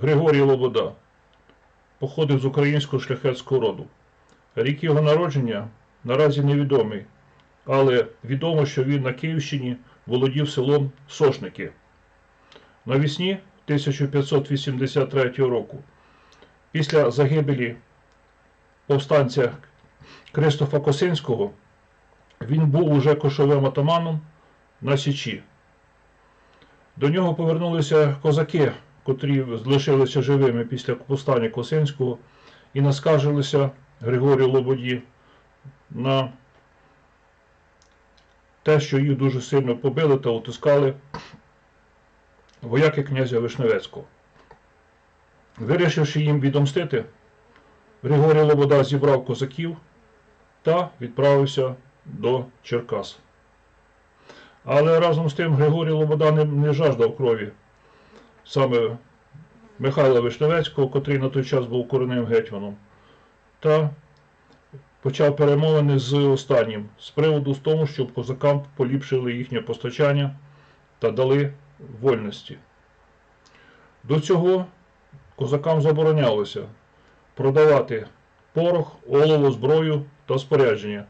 Григорій Лобода походив з українського шляхетського роду. Рік його народження наразі невідомий, але відомо, що він на Київщині володів селом Сошники. Навесні 1583 року, після загибелі повстанця Кристофа Косинського, він був уже кошовим атаманом на Січі. До нього повернулися козаки, котрі залишилися живими після повстання Косинського і наскаржилися Григорію Лободі на те, що їх дуже сильно побили та утискали вояки князя Вишневецького. Вирішивши їм відомстити, Григорій Лобода зібрав козаків та відправився до Черкас. Але разом з тим Григорій Лобода не, не жаждав крові саме Михайла Вишневецького, котрий на той час був коренним гетьманом, та почав перемовини з останнім з приводу з тому, щоб козакам поліпшили їхнє постачання та дали вольності. До цього козакам заборонялося продавати порох, олово, зброю та спорядження.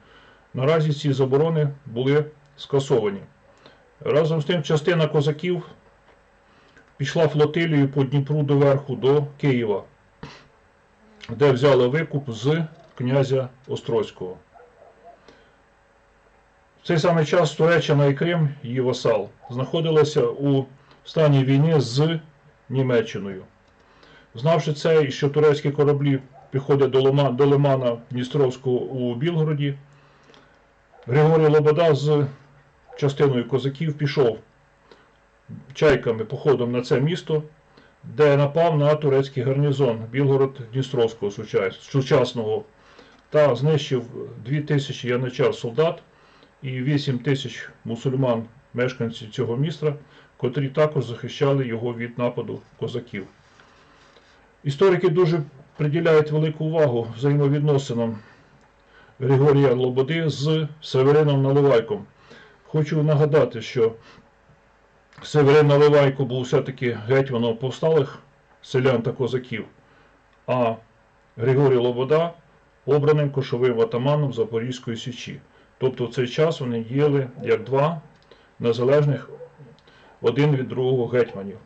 Наразі ці заборони були скасовані. Разом з тим, частина козаків пішла флотилією по Дніпру доверху до Києва, де взяли викуп з князя Острозького. В цей самий час Туреччина і Крим, її васал, знаходилися у стані війни з Німеччиною. Знавши це, що турецькі кораблі підходять до, Лима, до лимана Дністровського у Білгороді, Григорій Лобода з частиною козаків пішов чайками походом на це місто, де напав на турецький гарнізон Білгород Дністровського сучасного та знищив 2000 яничар солдат і 8 тисяч мусульман, мешканців цього міста, котрі також захищали його від нападу козаків. Історики дуже приділяють велику увагу взаємовідносинам Григорія Лободи з Северином Наливайком. Хочу нагадати, що Северин Наливайко був все-таки гетьманом повсталих селян та козаків, а Григорій Лобода обраним кошовим атаманом Запорізької Січі. Тобто в цей час вони діяли як два незалежних один від другого гетьманів.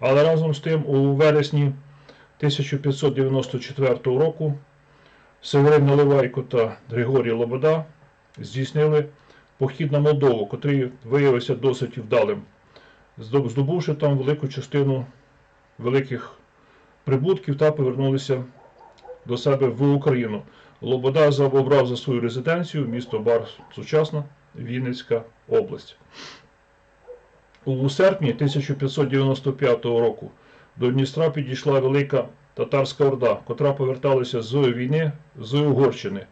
Але разом з тим, у вересні 1594 року Северин Наливайко та Григорій Лобода здійснили похід на Молдову, котрий виявився досить вдалим, здобувши там велику частину великих прибутків та повернулися до себе в Україну. Лобода обрав за свою резиденцію місто Бар, сучасна Вінницька область. У серпні 1595 року до Дністра підійшла велика татарська орда, котра поверталася з війни з Угорщини.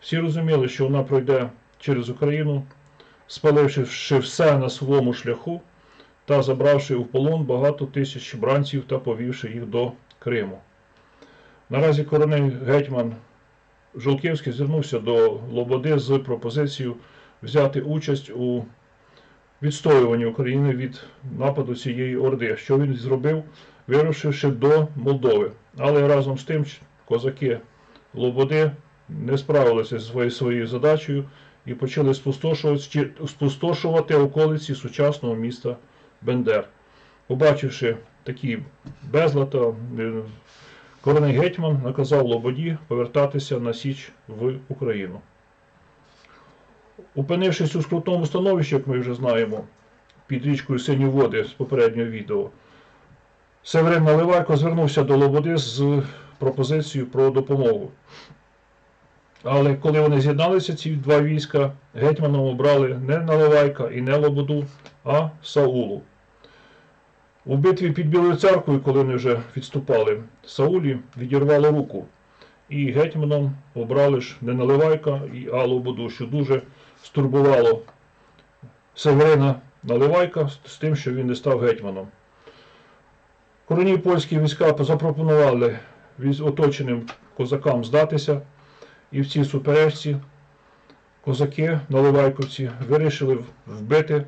Всі розуміли, що вона пройде через Україну, спаливши все на своєму шляху та забравши у полон багато тисяч бранців та повівши їх до Криму. Наразі коронний гетьман Жолківський звернувся до Лободи з пропозицією взяти участь у відстоюванні України від нападу цієї орди, що він зробив, вирушивши до Молдови. Але разом з тим козаки Лободи не справилися зі своєю, своєю задачею і почали спустошувати, спустошувати околиці сучасного міста Бендер. Побачивши такі безлата, Коронний гетьман наказав Лободі повертатися на Січ в Україну. Опинившись у скрутному становищі, як ми вже знаємо, під річкою Сині води з попереднього відео, Северин Наливайко звернувся до Лободи з пропозицією про допомогу. Але коли вони з'єдналися, ці два війська, гетьманом обрали не Наливайка і не Лободу, а Саулу. У битві під Білою церквою, коли вони вже відступали, Саулі відірвало руку. І гетьманом обрали ж не Наливайка і Аллу Буду, що дуже стурбувало Северина Наливайка з тим, що він не став гетьманом. Короні польські війська запропонували оточеним козакам здатися, і в цій суперечці козаки наливайковці вирішили вбити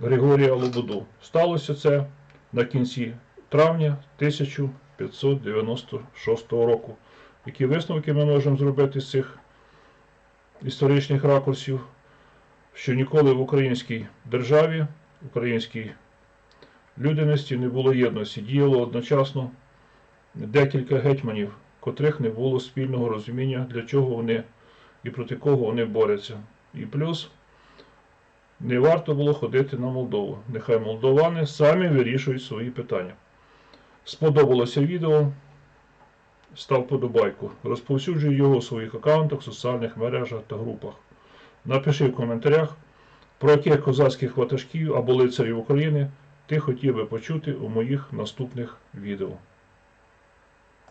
Григорія Лободу. Сталося це на кінці травня 1596 року. Які висновки ми можемо зробити з цих історичних ракурсів? Що ніколи в українській державі, українській людяності не було єдності, діяло одночасно декілька гетьманів, котрих не було спільного розуміння, для чого вони і проти кого вони борються. І плюс не варто було ходити на Молдову. Нехай молдовани самі вирішують свої питання. Сподобалося відео. Став подобайку. Розповсюджуй його у своїх аккаунтах, соціальних мережах та групах. Напиши в коментарях, про яких козацьких ватажків або лицарів України ти хотів би почути у моїх наступних відео.